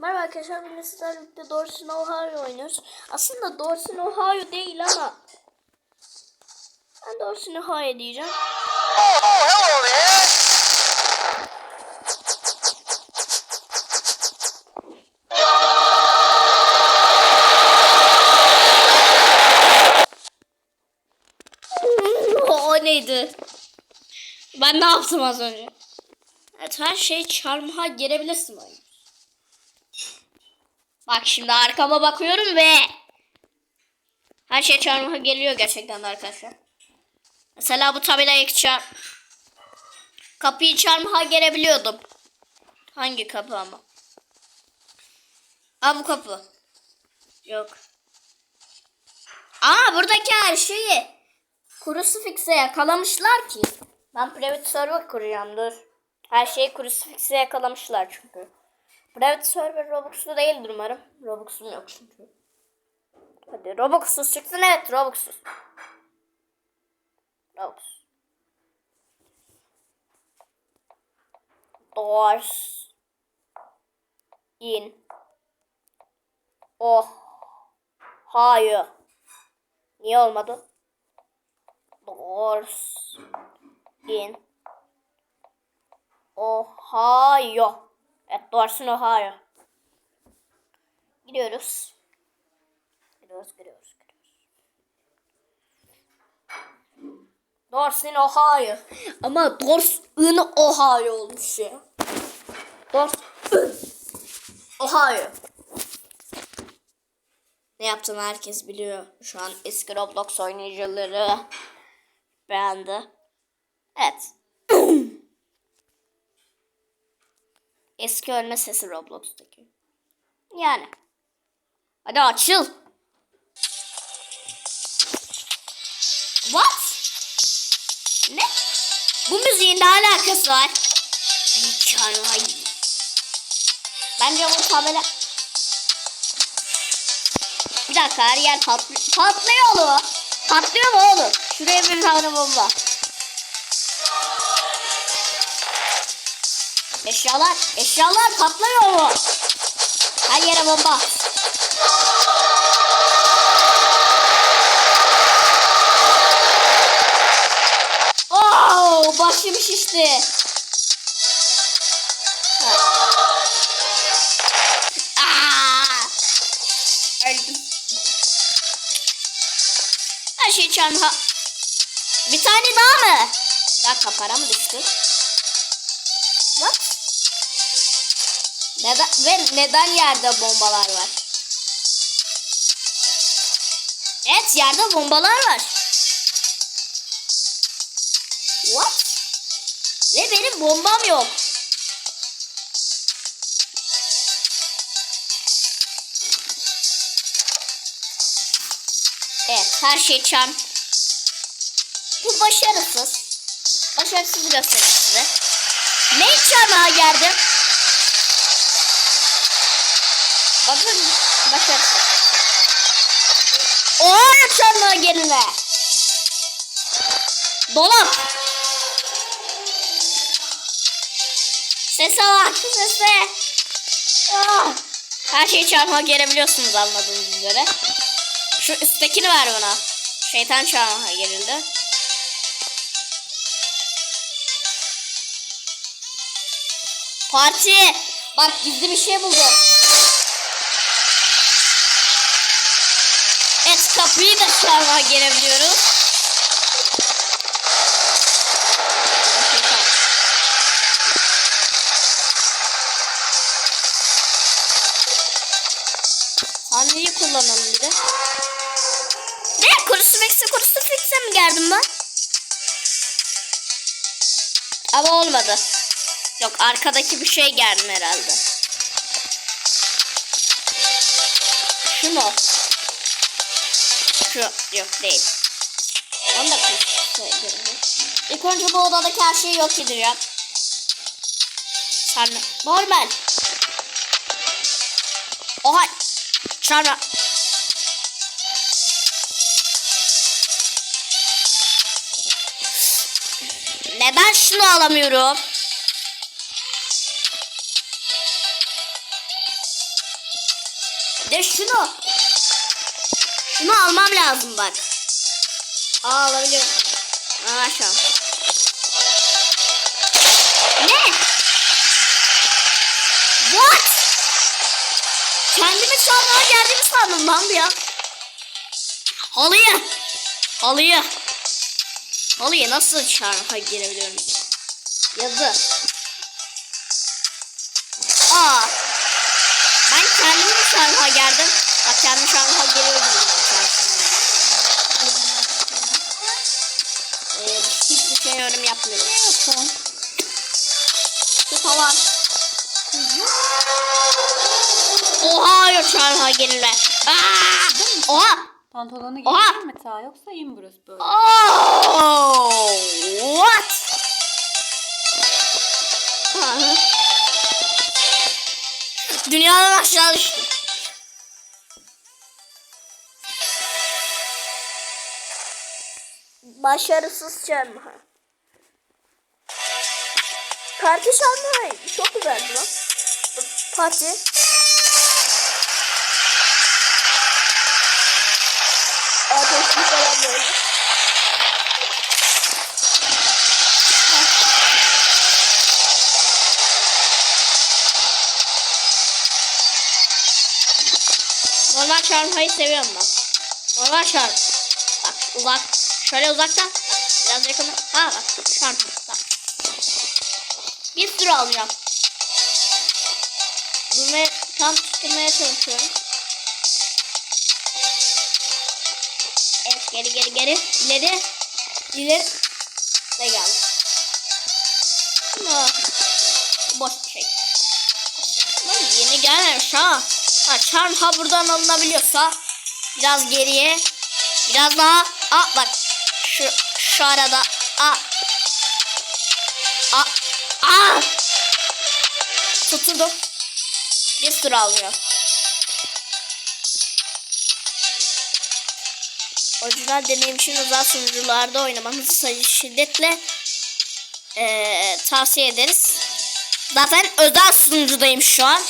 Merhaba arkadaşlar bugün sizlerle birlikte Dorsey Ohio oynuyoruz. Aslında Dorsey Ohio değil ama ben Dorsey Ohio diyeceğim. Oh, hello there. neydi? Ben ne yaptım az önce? Evet her şey çarmıha girebilirsin oyun. Bak şimdi arkama bakıyorum ve her şey çarmıha geliyor gerçekten de arkadaşlar. Mesela bu tabelayı çar kapıyı çarmıha gelebiliyordum. Hangi kapı ama? Aa bu kapı. Yok. Aa buradaki her şeyi Crucifix'e yakalamışlar ki. Ben private server kuracağım dur. Her şeyi Crucifix'e yakalamışlar çünkü. Private server Robux'lu değildir umarım. Robux'um yok çünkü. Hadi Robux'suz çıksın evet Robux'suz. Robux. Doors. In. Oh. Hayır. Niye olmadı? Doors. In. Ohio. Evet Doors'un Ohio. Gidiyoruz. Gidiyoruz, gidiyoruz, gidiyoruz. Doors'un Ohio. Ama Doors'un Ohio olmuş ya. Doors'un Ohio. Ne yaptığını herkes biliyor. Şu an eski Roblox oynayıcıları beğendi. Evet. Eski ölme sesi Roblox'taki. Yani. Hadi açıl. What? Ne? Bu müziğin ne alakası var? Mükemmel. Bence bu tabela... Bir dakika her yer patlı patlıyor oğlum. Patlıyor mu oğlum? Şuraya bir tane bomba. Eşyalar, eşyalar patlıyor mu? Her yere bomba. Oh, başım şişti. Aa! Öldüm. Her şey çarmıha. Bir tane daha mı? Bir dakika para mı düştü? What? Neden, ve neden yerde bombalar var? Evet yerde bombalar var. What? Ve benim bombam yok. Evet her şey çarm. Bu başarısız. Başarısız göstereyim size. Ne çarmıha geldim? Bakın başarısız. Oha çarmıha geline. Dolap. Sese bak sese. Ah. Her şeyi çarmıha gelebiliyorsunuz anladığınız üzere. Şu üsttekini ver bana. Şeytan çarmıha gerildi. Parti. Bak gizli bir şey buldum. Kapıyı da çarmıha gelebiliyoruz. Tanrı'yı kullanalım bir de. Ne? Crucifix'e Crucifix'e mi geldim ben? Ama olmadı. Yok arkadaki bir şey geldim herhalde. Şu mu? Şu yok değil. Onu da Crucifix'e girdim. İlk önce bu odadaki her şeyi yok edeceğim. Sen normal. Oha. Çarpma. Neden şunu alamıyorum? De şunu. Şunu almam lazım bak. Aa alabiliyorum. Aa an. Ne? What? Kendimi sandığa geldiğimi sandım lan ya. Halıyı. Halıyı. Halıyı nasıl çarpığa girebiliyorum? Yazı. Aa. Ben kendimi çarpığa geldim. Bak kendim çarpığa geliyorum. Şey yorum yapmıyorum. Şu tavan. Oha yok çarpığa gelirler. Aa! Oha. Pantolonu giyecek mi ta yoksa iyi mi burası böyle? Oh, what? Dünyadan aşağı düştüm. Başarısız çarmıha. Parti çarmıha çok güzeldi lan. Parti. Ateşli falan böyle. Normal çarpmayı seviyorum ben. Normal çarp. Bak uzak. Şöyle uzaktan. Biraz yakın. Ha bak çarpma. Bir sürü alacağım. Durmaya, tam tutturmaya çalışıyorum. Evet geri geri geri. İleri. İleri. Ve geldi. Ama boş bir şey. Lan yeni gelmemiş ha. Ha charm ha buradan alınabiliyorsa biraz geriye biraz daha a bak şu şu arada a a a tuturdum bir sürü alıyor. Orijinal deneyim için özel sunucularda oynamanızı şiddetle eee, tavsiye ederiz. Zaten özel sunucudayım şu an.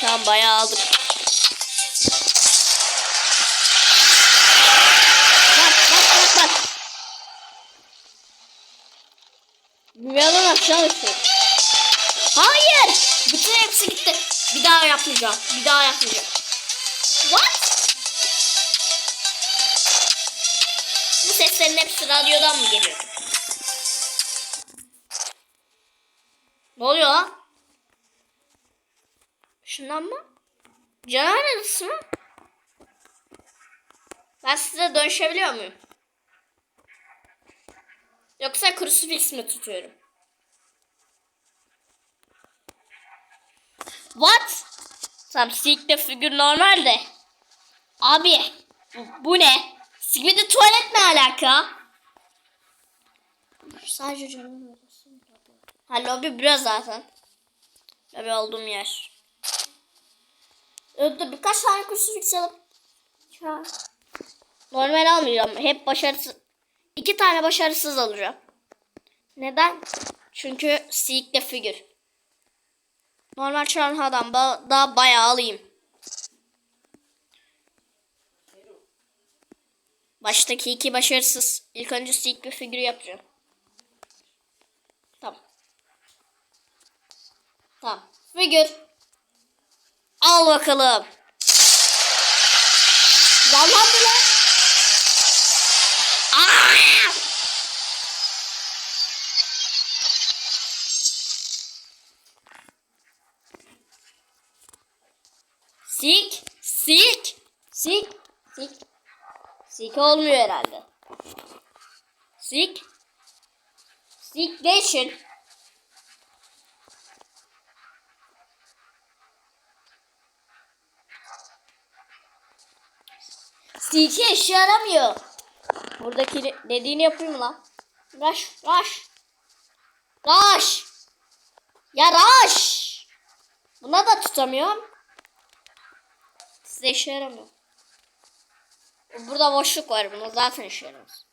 Tamam bayağı aldık. Düşüyor. Hayır. Bütün hepsi gitti. Bir daha yapmayacağım. Bir daha yapmayacağım. What? Bu seslerin hepsi radyodan mı geliyor? Ne oluyor lan? Şundan mı? Canavar arısı mı? Ben size dönüşebiliyor muyum? Yoksa crucifix mi tutuyorum? What? Tamam sikte figür normal de. Abi bu, bu ne? Sikmede tuvalet ne alaka? Sadece canım. Ha lobi biraz zaten. Lobi olduğum yer. Dur birkaç tane alıp. Ya. Normal almayacağım. Hep başarısız. İki tane başarısız alacağım. Neden? Çünkü Seek'de figür. Normal Charmha'dan ba- daha bayağı alayım. Baştaki iki başarısız. İlk önce Seek ve figür yapacağım. Tamam. Tamam. Figür. Al bakalım. Yalan mı Sik olmuyor herhalde. Sik. Sik değişin. Sik'e işe yaramıyor. Buradaki de- dediğini yapayım lan. Rush, rush. Rush. Ya rush. Buna da tutamıyorum. Size işe yaramıyor. Burada boşluk var. Buna zaten işe yaramaz.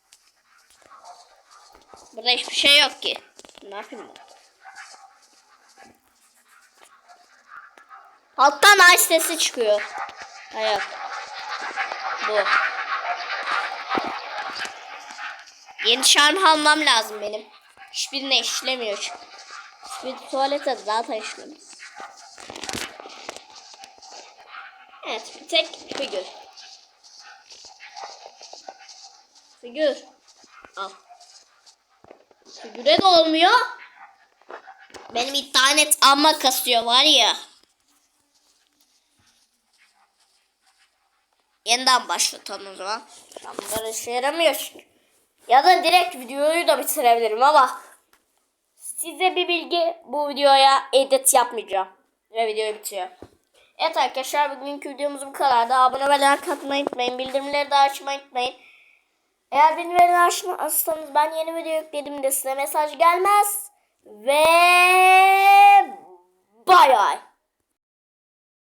Burada hiçbir şey yok ki. Ne yapayım ben? Alttan ay sesi çıkıyor. Hayır. Bu. Yeni şarm almam lazım benim. Hiçbirine işlemiyor çünkü. Hiçbir tuvalete zaten işlemez. Evet bir tek figür. Figür. Al. Figüre de olmuyor. Benim internet amma kasıyor var ya. Yeniden başlatalım o zaman. Bunlar işe yaramıyor. Ya da direkt videoyu da bitirebilirim ama size bir bilgi bu videoya edit yapmayacağım. Ve video bitiyor. Evet arkadaşlar bugünkü videomuz bu kadar. Da abone ve like atmayı unutmayın. Bildirimleri de açmayı unutmayın. Eğer bildirimleri açmazsanız ben yeni video yüklediğimde size mesaj gelmez. Ve bay bay.